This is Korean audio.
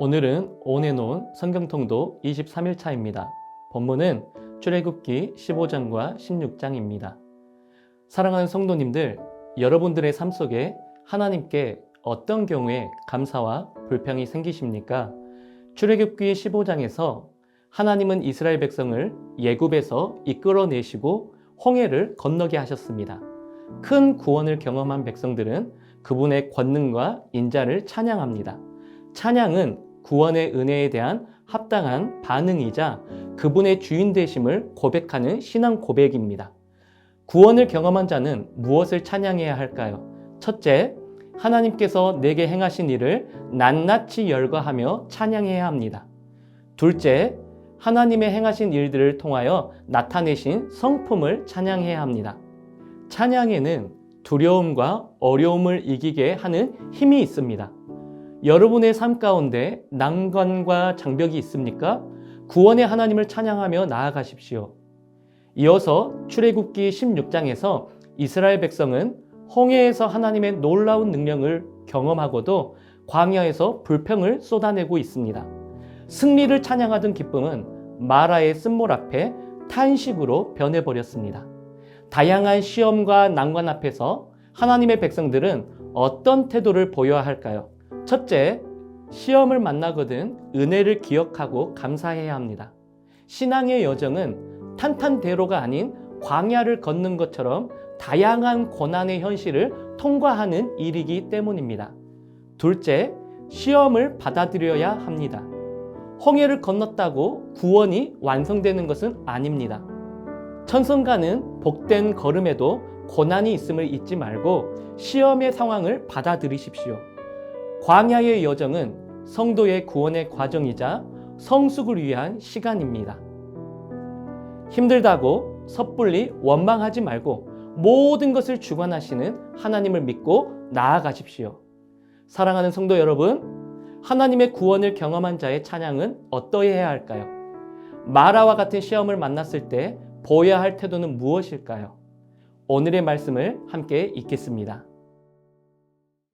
오늘은 온해놓은 성경통도 23일차입니다. 본문은 출애굽기 15장과 16장입니다. 사랑하는 성도님들, 여러분들의 삶 속에 하나님께 어떤 경우에 감사와 불평이 생기십니까? 출애굽기 15장에서 하나님은 이스라엘 백성을 예굽에서 이끌어내시고 홍해를 건너게 하셨습니다. 큰 구원을 경험한 백성들은 그분의 권능과 인자를 찬양합니다. 찬양은 구원의 은혜에 대한 합당한 반응이자 그분의 주인 되심을 고백하는 신앙 고백입니다. 구원을 경험한 자는 무엇을 찬양해야 할까요? 첫째, 하나님께서 내게 행하신 일을 낱낱이 열거하며 찬양해야 합니다. 둘째, 하나님의 행하신 일들을 통하여 나타내신 성품을 찬양해야 합니다. 찬양에는 두려움과 어려움을 이기게 하는 힘이 있습니다. 여러분의 삶 가운데 난관과 장벽이 있습니까? 구원의 하나님을 찬양하며 나아가십시오. 이어서 출애굽기 16장에서 이스라엘 백성은 홍해에서 하나님의 놀라운 능력을 경험하고도 광야에서 불평을 쏟아내고 있습니다. 승리를 찬양하던 기쁨은 마라의 쓴몰 앞에 탄식으로 변해버렸습니다. 다양한 시험과 난관 앞에서 하나님의 백성들은 어떤 태도를 보여야 할까요? 첫째, 시험을 만나거든 은혜를 기억하고 감사해야 합니다. 신앙의 여정은 탄탄대로가 아닌 광야를 걷는 것처럼 다양한 고난의 현실을 통과하는 일이기 때문입니다. 둘째, 시험을 받아들여야 합니다. 홍해를 건넜다고 구원이 완성되는 것은 아닙니다. 천성가는 복된 걸음에도 고난이 있음을 잊지 말고 시험의 상황을 받아들이십시오. 광야의 여정은 성도의 구원의 과정이자 성숙을 위한 시간입니다. 힘들다고 섣불리 원망하지 말고 모든 것을 주관하시는 하나님을 믿고 나아가십시오. 사랑하는 성도 여러분, 하나님의 구원을 경험한 자의 찬양은 어떠해 야 할까요? 마라와 같은 시험을 만났을 때 보여야 할 태도는 무엇일까요? 오늘의 말씀을 함께 읽겠습니다.